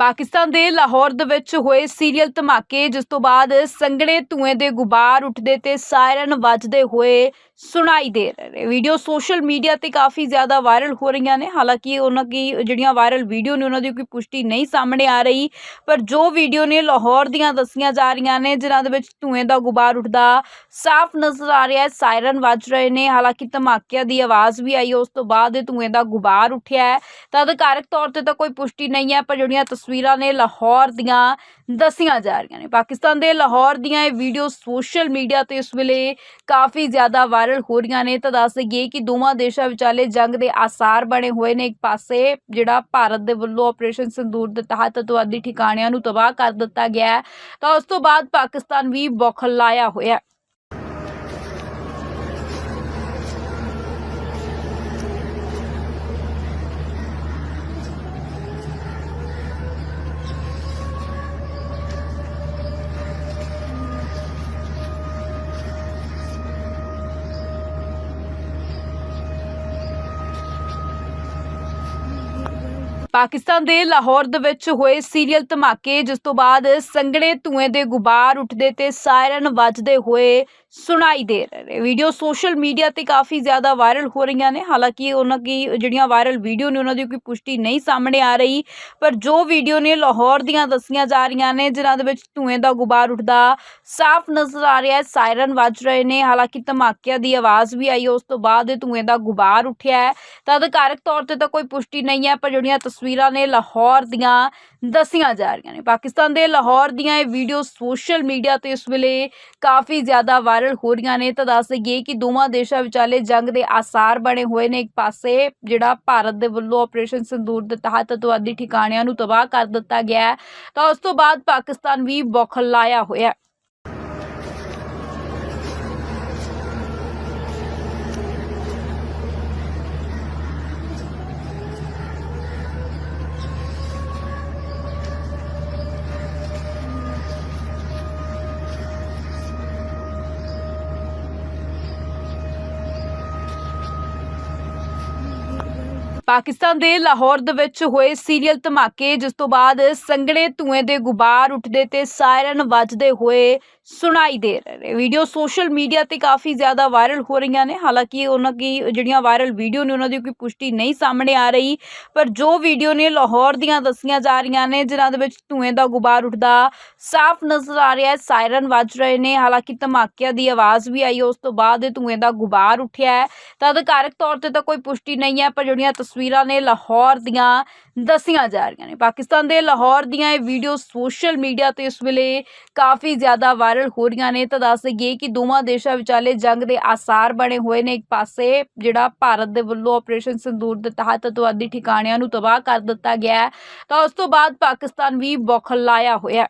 ਪਾਕਿਸਤਾਨ ਦੇ ਲਾਹੌਰ ਦੇ ਵਿੱਚ ਹੋਏ ਸੀਰੀਅਲ ਧਮਾਕੇ, ਜਿਸ ਤੋਂ ਬਾਅਦ ਸੰਘਣੇ ਧੂਏ ਦੇ ਗੁਬਾਰ ਉੱਠਦੇ ਤੇ ਸਾਇਰਨ ਵੱਜਦੇ ਹੋਏ ਸੁਣਾਈ ਦੇ ਰਹੇ ਨੇ। ਵੀਡੀਓ ਸੋਸ਼ਲ ਮੀਡੀਆ ਤੇ ਕਾਫੀ ਜ਼ਿਆਦਾ ਵਾਇਰਲ ਹੋ ਰਹੀਆਂ ਨੇ। ਹਾਲਾਂਕਿ ਉਹਨਾਂ ਦੀ ਜਿਹੜੀਆਂ ਵਾਇਰਲ ਵੀਡੀਓ ਨੇ, ਉਹਨਾਂ ਦੀ ਕੋਈ ਪੁਸ਼ਟੀ ਨਹੀਂ ਸਾਹਮਣੇ ਆ ਰਹੀ। ਪਰ ਜੋ ਵੀਡੀਓ ਨੇ ਲਾਹੌਰ ਦੀਆਂ ਦੱਸੀਆਂ ਜਾ ਰਹੀਆਂ ਨੇ, ਜਿਨ੍ਹਾਂ ਦੇ ਵਿੱਚ ਧੂਏ ਦਾ ਗੁਬਾਰ ਉੱਠਦਾ ਸਾਫ਼ ਨਜ਼ਰ ਆ ਰਿਹਾ ਹੈ, ਸਾਇਰਨ ਵੱਜ ਰਹੇ ਨੇ। ਹਾਲਾਂਕਿ ਧਮਾਕਿਆਂ ਦੀ ਆਵਾਜ਼ ਵੀ ਆਈ, ਉਸ ਤੋਂ ਬਾਅਦ ਇਹ ਧੂਏ ਦਾ ਗੁਬਾਰ ਉੱਠਿਆ ਹੈ। ਤਾਂ ਅਧਿਕਾਰਕ ਤੌਰ ਤੇ ਤਾਂ ਕੋਈ ਪੁਸ਼ਟੀ ਨਹੀਂ ਹੈ, ਪਰ ਜਿਹੜੀਆਂ ਤਸਵੀਰਾਂ ਨੇ ਲਾਹੌਰ ਦੀਆਂ ਦੱਸੀਆਂ ਜਾ ਰਹੀਆਂ ਨੇ। ਪਾਕਿਸਤਾਨ ਦੇ ਲਾਹੌਰ ਦੀਆਂ ਇਹ ਵੀਡੀਓ ਸੋਸ਼ਲ ਮੀਡੀਆ ਤੇ ਇਸ ਵੇਲੇ ਕਾਫੀ ਜ਼ਿਆਦਾ ਵਾਇਰਲ ਹੋ ਰਹੀਆਂ ਨੇ। ਤਾਂ ਦੱਸ ਦਈਏ ਕਿ ਦੋਵਾਂ ਦੇਸ਼ਾਂ ਵਿਚਾਲੇ ਜੰਗ ਦੇ ਆਸਾਰ ਬਣੇ ਹੋਏ ਨੇ। ਇੱਕ ਪਾਸੇ ਜਿਹੜਾ ਭਾਰਤ ਦੇ ਵੱਲੋਂ ਆਪਰੇਸ਼ਨ ਸਿੰਦੂਰ ਦੇ ਤਹਿਤ ਅਤਵਾਦੀ ਠਿਕਾਣਿਆਂ ਨੂੰ ਤਬਾਹ ਕਰ ਦਿੱਤਾ ਗਿਆ ਹੈ, ਤਾਂ ਉਸ ਤੋਂ ਬਾਅਦ ਪਾਕਿਸਤਾਨ ਵੀ ਬੌਖਲਾਇਆ ਹੋਇਆ ਪਾਕਿਸਤਾਨ ਦੇ ਲਾਹੌਰ ਦੇ ਵਿੱਚ ਹੋਏ ਸੀਰੀਅਲ ਧਮਾਕੇ, ਜਿਸ ਤੋਂ ਬਾਅਦ ਸੰਘਣੇ ਧੂਏ ਦੇ ਗੁਬਾਰ ਉੱਠਦੇ ਤੇ ਸਾਇਰਨ ਵੱਜਦੇ ਹੋਏ ਸੁਣਾਈ ਦੇ ਰਹੇ ਨੇ। ਵੀਡੀਓ ਸੋਸ਼ਲ ਮੀਡੀਆ ਤੇ ਕਾਫੀ ਜ਼ਿਆਦਾ ਵਾਇਰਲ ਹੋ ਰਹੀਆਂ ਨੇ। ਹਾਲਾਂਕਿ ਉਹਨਾਂ ਦੀ ਜਿਹੜੀਆਂ ਵਾਇਰਲ ਵੀਡੀਓ ਨੇ, ਉਹਨਾਂ ਦੀ ਕੋਈ ਪੁਸ਼ਟੀ ਨਹੀਂ ਸਾਹਮਣੇ ਆ ਰਹੀ, ਪਰ ਜੋ ਵੀਡੀਓ ਨੇ ਲਾਹੌਰ ਦੀਆਂ ਦੱਸੀਆਂ ਜਾ ਰਹੀਆਂ ਨੇ, ਜਿਨ੍ਹਾਂ ਦੇ ਵਿੱਚ ਧੂਏ ਦਾ ਗੁਬਾਰ ਉੱਠਦਾ ਸਾਫ਼ ਨਜ਼ਰ ਆ ਰਿਹਾ ਹੈ, ਸਾਇਰਨ ਵੱਜ ਰਹੇ ਨੇ। ਹਾਲਾਂਕਿ ਧਮਾਕਿਆਂ ਦੀ ਆਵਾਜ਼ ਵੀ ਆਈ, ਉਸ ਤੋਂ ਬਾਅਦ ਇਹ ਧੂਏ ਦਾ ਗੁਬਾਰ ਉੱਠਿਆ ਹੈ। ਤਾਂ ਅਧਿਕਾਰਕ ਤੌਰ ਤੇ ਤਾਂ ਕੋਈ ਪੁਸ਼ਟੀ ਨਹੀਂ ਹੈ, ਪਰ ਜਿਹੜੀਆਂ ਤਸਵੀਰਾਂ ਨੇ ਲਾਹੌਰ ਦੀਆਂ ਦੱਸੀਆਂ ਜਾ ਰਹੀਆਂ ਨੇ। ਪਾਕਿਸਤਾਨ ਦੇ ਲਾਹੌਰ ਦੀਆਂ ਇਹ ਵੀਡੀਓ ਸੋਸ਼ਲ ਮੀਡੀਆ ਤੇ ਇਸ ਵੇਲੇ ਕਾਫੀ ਜ਼ਿਆਦਾ ਵਾਇਰਲ ਹੋ ਰਹੀਆਂ ਨੇ। ਤਾਂ ਦੱਸ ਦਈਏ ਕਿ ਦੋਵਾਂ ਦੇਸ਼ਾਂ ਵਿਚਾਲੇ ਜੰਗ ਦੇ ਆਸਾਰ ਬਣੇ ਹੋਏ ਨੇ। ਇੱਕ ਪਾਸੇ ਜਿਹੜਾ ਭਾਰਤ ਦੇ ਵੱਲੋਂ ਆਪਰੇਸ਼ਨ ਸਿੰਦੂਰ ਦੇ ਤਹਿਤ ਅਤਵਾਦੀ ਠਿਕਾਣਿਆਂ ਨੂੰ ਤਬਾਹ ਕਰ ਦਿੱਤਾ ਗਿਆ ਹੈ, ਤਾਂ ਉਸ ਤੋਂ ਬਾਅਦ ਪਾਕਿਸਤਾਨ ਵੀ ਬੌਖਲਾਇਆ ਹੋਇਆ ਪਾਕਿਸਤਾਨ ਦੇ ਲਾਹੌਰ ਦੇ ਵਿੱਚ ਹੋਏ ਸੀਰੀਅਲ ਧਮਾਕੇ, ਜਿਸ ਤੋਂ ਬਾਅਦ ਸੰਘਣੇ ਧੂਏ ਦੇ ਗੁਬਾਰ ਉੱਠਦੇ ਤੇ ਸਾਇਰਨ ਵੱਜਦੇ ਹੋਏ ਸੁਣਾਈ ਦੇ ਰਹੇ ਨੇ। ਵੀਡੀਓ ਸੋਸ਼ਲ ਮੀਡੀਆ ਤੇ ਕਾਫੀ ਜ਼ਿਆਦਾ ਵਾਇਰਲ ਹੋ ਰਹੀਆਂ ਨੇ। ਹਾਲਾਂਕਿ ਉਹਨਾਂ ਦੀ ਜਿਹੜੀਆਂ ਵਾਇਰਲ ਵੀਡੀਓ ਨੇ, ਉਹਨਾਂ ਦੀ ਕੋਈ ਪੁਸ਼ਟੀ ਨਹੀਂ ਸਾਹਮਣੇ ਆ ਰਹੀ, ਪਰ ਜੋ ਵੀਡੀਓ ਨੇ ਲਾਹੌਰ ਦੀਆਂ ਦੱਸੀਆਂ ਜਾ ਰਹੀਆਂ ਨੇ, ਜਿਨ੍ਹਾਂ ਦੇ ਵਿੱਚ ਧੂਏ ਦਾ ਗੁਬਾਰ ਉੱਠਦਾ ਸਾਫ਼ ਨਜ਼ਰ ਆ ਰਿਹਾ ਹੈ, ਸਾਇਰਨ ਵੱਜ ਰਹੇ ਨੇ। ਹਾਲਾਂਕਿ ਧਮਾਕਿਆਂ ਦੀ ਆਵਾਜ਼ ਵੀ ਆਈ, ਉਸ ਤੋਂ ਬਾਅਦ ਇਹ ਧੂਏ ਦਾ ਗੁਬਾਰ ਉੱਠਿਆ ਹੈ। ਤਾਂ ਅਧਿਕਾਰਕ ਤੌਰ ਤੇ ਤਾਂ ਕੋਈ ਪੁਸ਼ਟੀ ਨਹੀਂ ਹੈ, ਪਰ ਜਿਹੜੀਆਂ ਤਸਵੀਰਾਂ ਨੇ ਲਾਹੌਰ ਦੀਆਂ ਦੱਸੀਆਂ ਜਾ ਰਹੀਆਂ ਨੇ। ਪਾਕਿਸਤਾਨ ਦੇ ਲਾਹੌਰ ਦੀਆਂ ਇਹ ਵੀਡੀਓ ਸੋਸ਼ਲ ਮੀਡੀਆ ਤੇ ਇਸ ਵੇਲੇ ਕਾਫੀ ਜ਼ਿਆਦਾ ਵਾਇਰਲ ਹੋ ਰਹੀਆਂ ਨੇ। ਤਾਂ ਦੱਸ ਦਈਏ ਕਿ ਦੋਵਾਂ ਦੇਸ਼ਾਂ ਵਿਚਾਲੇ ਜੰਗ ਦੇ ਆਸਾਰ ਬਣੇ ਹੋਏ ਨੇ। ਇੱਕ ਪਾਸੇ ਜਿਹੜਾ ਭਾਰਤ ਦੇ ਵੱਲੋਂ ਆਪਰੇਸ਼ਨ ਸਿੰਦੂਰ ਦੇ ਤਹਿਤ ਅਤਵਾਦੀ ਠਿਕਾਣਿਆਂ ਨੂੰ ਤਬਾਹ ਕਰ ਦਿੱਤਾ ਗਿਆ ਤਾਂ ਉਸ ਤੋਂ ਬਾਅਦ ਪਾਕਿਸਤਾਨ ਵੀ ਬੌਖਲਾਇਆ ਹੋਇਆ